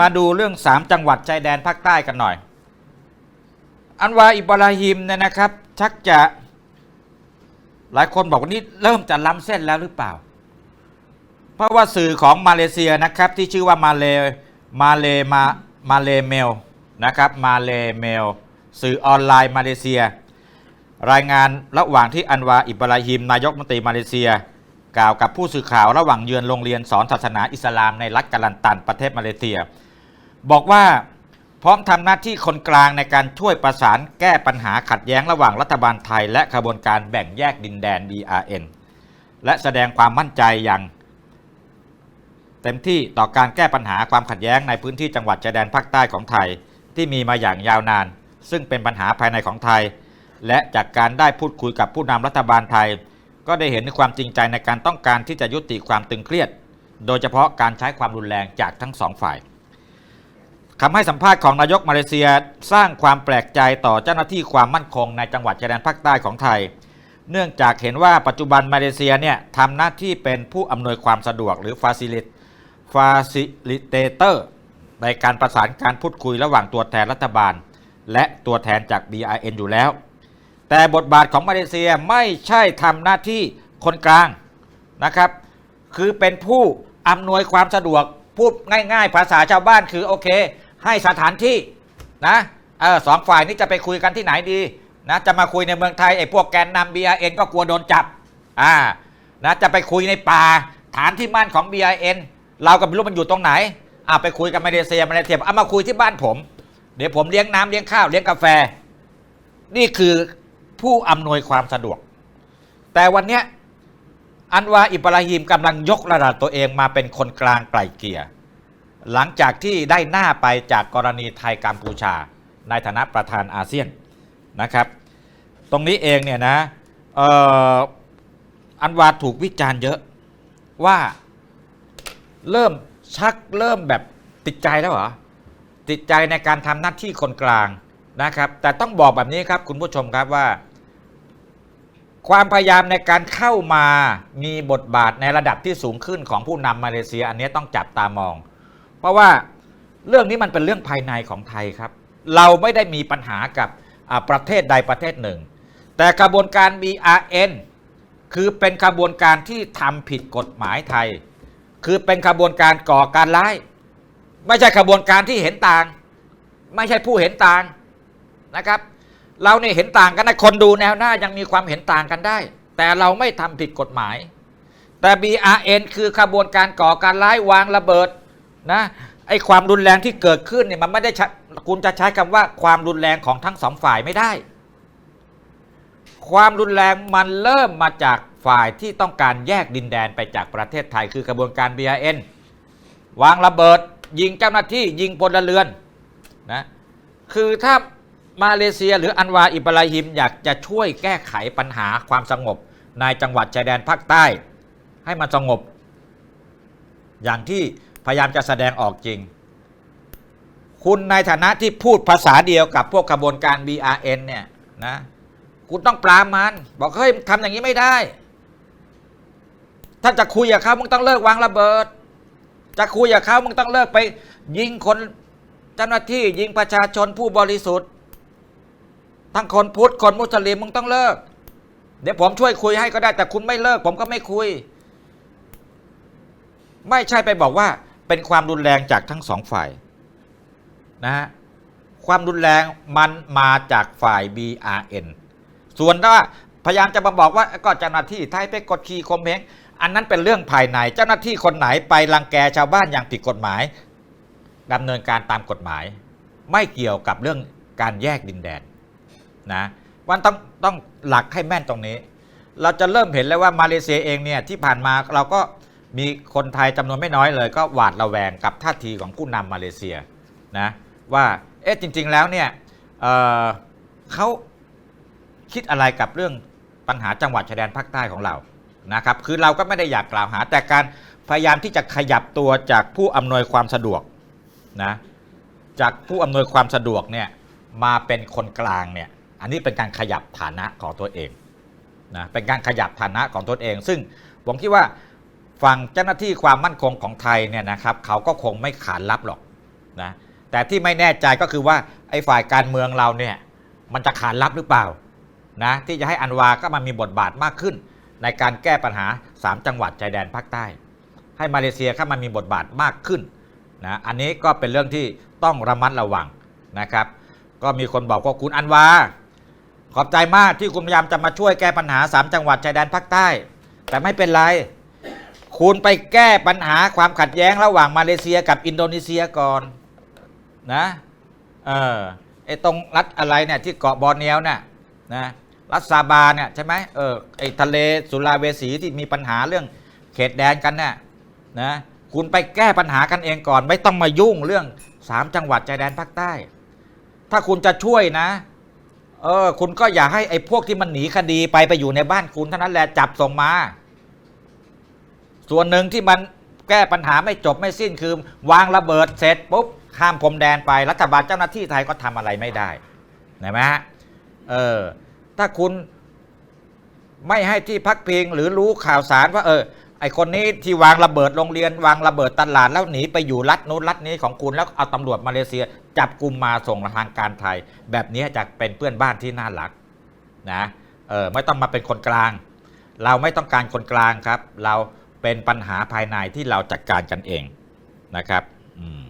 มาดูเรื่อง 3 จังหวัดชายแดนภาคใต้กันหน่อย อันวาอิบราฮิมเนี่ยนะครับ ชักจะหลายคนบอกว่านี่เริ่มจะล้ำเส้นแล้วหรือเปล่า เพราะว่าสื่อของมาเลเซียนะครับที่ชื่อว่ามาเลมาเลมามาเลเมลนะครับมาเลเมลสื่อออนไลน์มาเลเซีย รายงานระหว่างที่อันวาอิบราฮิม นายกมนตรีมาเลเซีย กล่าวกับผู้สื่อข่าวระหว่างเยือนโรงเรียนสอนศาสนาอิสลามในรัฐกาลันตันประเทศมาเลเซีย บอกว่าพร้อมทำหน้าที่คนกลางในการช่วยประสานแก้ปัญหาขัดแย้งระหว่างรัฐบาลไทย และขบวนการแบ่งแยกดินแดน BRN และแสดงความมั่นใจอย่าง เต็มที่ต่อการแก้ปัญหาความขัดแย้งในพื้นที่จังหวัดชายแดนภาคใต้ของไทยที่มีมาอย่างยาวนาน ซึ่งเป็นปัญหาภายในของไทย และจากการได้พูดคุยกับผู้นำรัฐบาลไทย ก็ได้เห็นความจริงใจในการต้องการที่จะยุติความตึงเครียด โดยเฉพาะการใช้ความรุนแรงจากทั้งสองฝ่าย คำให้สัมภาษณ์ของนายกมาเลเซียสร้างความแปลกใจต่อเจ้าหน้าที่ความมั่นคงในจังหวัดชายแดนภาคใต้ของไทย เนื่องจากเห็นว่าปัจจุบันมาเลเซียเนี่ยทำหน้าที่เป็นผู้อำนวยความสะดวกหรือ Facilitate Facilitator ในการประสานการพูดคุยระหว่างตัวแทนรัฐบาล และตัวแทนจาก BRN อยู่แล้ว แต่บทบาทของมาเลเซียไม่ใช่ทำหน้าที่คนกลางนะครับ คือเป็นผู้อำนวยความสะดวกพูดง่าย ๆ ภาษาชาวบ้านคือโอเค ให้สถานที่นะเออสองฝ่ายนี้จะไปคุยกันที่ไหนดีนะจะมาคุยในเมืองไทยไอ้พวกแกนนำ BRN ก็กลัวโดนจับอ่านะจะไปคุยในป่าฐานที่มั่นของ BRN เราก็ไม่รู้มันอยู่ตรงไหนอ่าไปคุยกับมาเลเซียมาเลเซียเอามาคุยที่บ้านผม เดี๋ยวผมเลี้ยงน้ำเลี้ยงข้าวเลี้ยงกาแฟ นี่คือผู้อำนวยความสะดวก แต่วันเนี้ยอันวาอิบราฮิมกำลังยกระดับตัวเองมาเป็นคนกลางไกลเกลี่ย หลังจากที่ได้หน้าไปจากกรณีไทยกัมพูชา ในฐานะประธานอาเซียนนะครับ ตรงนี้เองเนี่ยนะอันวาถูกวิจารณ์เยอะว่าเริ่มชักเริ่มแบบติดใจแล้วเหรอ ติดใจในการทำหน้าที่คนกลางนะครับ แต่ต้องบอกแบบนี้ครับคุณผู้ชมครับว่า ความพยายามในการเข้ามามีบทบาทในระดับที่สูงขึ้นของผู้นำมาเลเซีย อันนี้ต้องจับตามอง เพราะว่าเรื่องนี้มันเป็นเรื่องภายในของไทยครับ เราไม่ได้มีปัญหากับประเทศใดประเทศหนึ่ง แต่กระบวนการ BRN คือเป็นกระบวนการที่ทำผิดกฎหมายไทย คือเป็นกระบวนการก่อการร้าย ไม่ใช่กระบวนการที่เห็นต่าง ไม่ใช่ผู้เห็นต่างนะครับ เราเนี่ยเห็นต่างกันนะคนดูแนวหน้ายังมีความเห็นต่างกันได้ แต่เราไม่ทำผิดกฎหมาย แต่ BRN คือขบวนการก่อการร้ายวางระเบิด นะไอ้ความรุนแรงที่เกิดขึ้นเนี่ยมันไม่ได้ใช้คุณจะใช้คำว่าความรุนแรงของทั้งสองฝ่ายไม่ได้ ความรุนแรงมันเริ่มมาจากฝ่ายที่ต้องการแยกดินแดนไปจากประเทศไทย คือกระบวนการ BRN วางระเบิด ยิงเจ้าหน้าที่ยิงพลเรือนนะคือถ้ามาเลเซียหรืออันวาอิบราฮิมอยากจะช่วยแก้ไขปัญหาความสงบในจังหวัดชายแดนภาคใต้ ให้มันสงบ อย่างที่ พยายามจะแสดงออกจริง คุณในฐานะที่พูดภาษาเดียวกับพวกขบวนการ BRN เนี่ยนะคุณต้องปรามมัน บอกเฮ้ยทำอย่างนี้ไม่ได้ ถ้าจะคุยกับเขามึงต้องเลิกวางระเบิด จะคุยกับเขามึงต้องเลิกไป ยิงคนเจ้าหน้าที่ยิงประชาชนผู้บริสุทธิ์ ทั้งคนพุทธคนมุสลิมมึงต้องเลิก เดี๋ยวผมช่วยคุยให้ก็ได้แต่คุณไม่เลิก ผมก็ไม่คุย ไม่ใช่ไปบอกว่า เป็นความรุนแรงจากทั้งสองฝ่ายนะฮะความรุนแรงมันมาจากฝ่าย BRN ส่วนว่าพยายามจะมาบอกว่าก็เจ้าหน้าที่ไทยไปกดขี่ข่มเหงอันนั้นเป็นเรื่องภายในเจ้าหน้าที่คนไหนไปรังแกชาวบ้านอย่างผิดกฎหมายดำเนินการตามกฎหมาย ไม่เกี่ยวกับเรื่องการแยกดินแดนนะวันต้องต้องหลักให้แม่นตรงนี้ เราจะเริ่มเห็นแล้วว่ามาเลเซียเองเนี่ยที่ผ่านมาเราก็ มีคนไทยจำนวนไม่น้อยเลย ก็หวาดระแวงกับท่าทีของผู้นำมาเลเซียนะว่าเอ๊ะจริง ๆ แล้วเนี่ยเเขาคิดอะไรกับเรื่องปัญหาจังหวัดชายแดนภาคใต้ของเรานะครับคือเราก็ไม่ได้อยากกล่าวหา แต่การพยายามที่จะขยับตัวจากผู้อำนวยความสะดวกนะจากผู้อำนวยความสะดวกเนี่ยมาเป็นคนกลางเนี่ยอันนี้เป็นการขยับฐานะของตัวเองนะเป็นการขยับฐานะของตนเอง ซึ่งผมคิดว่า ฝั่งเจ้าหน้าที่ความมั่นคงของไทยเนี่ยนะครับเขาก็คงไม่ขานรับหรอกนะแต่ที่ไม่แน่ใจก็คือว่าไอ้ฝ่ายการเมืองเราเนี่ยมันจะขานรับหรือเปล่านะที่จะให้อันวาก็มามีบทบาทมากขึ้น ในการแก้ปัญหา 3 จังหวัดชายแดนภาคใต้ ให้มาเลเซียเข้ามามีบทบาทมากขึ้นนะอันนี้ก็เป็นเรื่องที่ต้องระมัดระวังนะครับ ก็มีคนบอกว่าคุณอันวาขอบใจมากที่คุณพยายามจะมาช่วยแก้ปัญหา 3 จังหวัดชายแดนภาคใต้ แต่ไม่เป็นไร คุณไปแก้ปัญหาความขัดแย้งระหว่างมาเลเซียกับอินโดนีเซียก่อนนะเออไอตรงรัฐอะไรเนี่ยที่เกาะบอร์เนียวเนี่ยนะรัฐซาบาเนี่ยใช่ไหมเออไอทะเลสุลาเวสีที่มีปัญหาเรื่องเขตแดนกันเนี่ยนะคุณไปแก้ปัญหากันเองก่อน ไม่ต้องมายุ่งเรื่องสามจังหวัดชายแดนภาคใต้ ถ้าคุณจะช่วยนะเออคุณก็อย่าให้ไอ้พวกที่มันหนีคดีไปไปอยู่ในบ้านคุณเท่านั้นแหละจับส่งมา ส่วนหนึ่งที่มันแก้ปัญหาไม่จบไม่สิ้นคือ วางระเบิดเสร็จปุ๊บข้ามพรมแดนไปรัฐบาลเจ้าหน้าที่ไทยก็ทำอะไรไม่ได้เห็นไหมฮะเออถ้าคุณไม่ให้ที่พักพิงหรือรู้ข่าวสารว่าเออไอคนนี้ที่วางระเบิดโรงเรียน วางระเบิดตลาดแล้วหนีไปอยู่รัฐนู้นรัฐนี้ของคุณแล้วเอาตำรวจมาเลเซีย จับกลุ่มมาส่งทางการไทย แบบนี้จะเป็นเพื่อนบ้านที่น่ารักนะเออไม่ต้องมาเป็นคนกลาง เราไม่ต้องการคนกลางครับ เรา เป็นปัญหาภายในที่เราจัดการกันเองนะครับอืม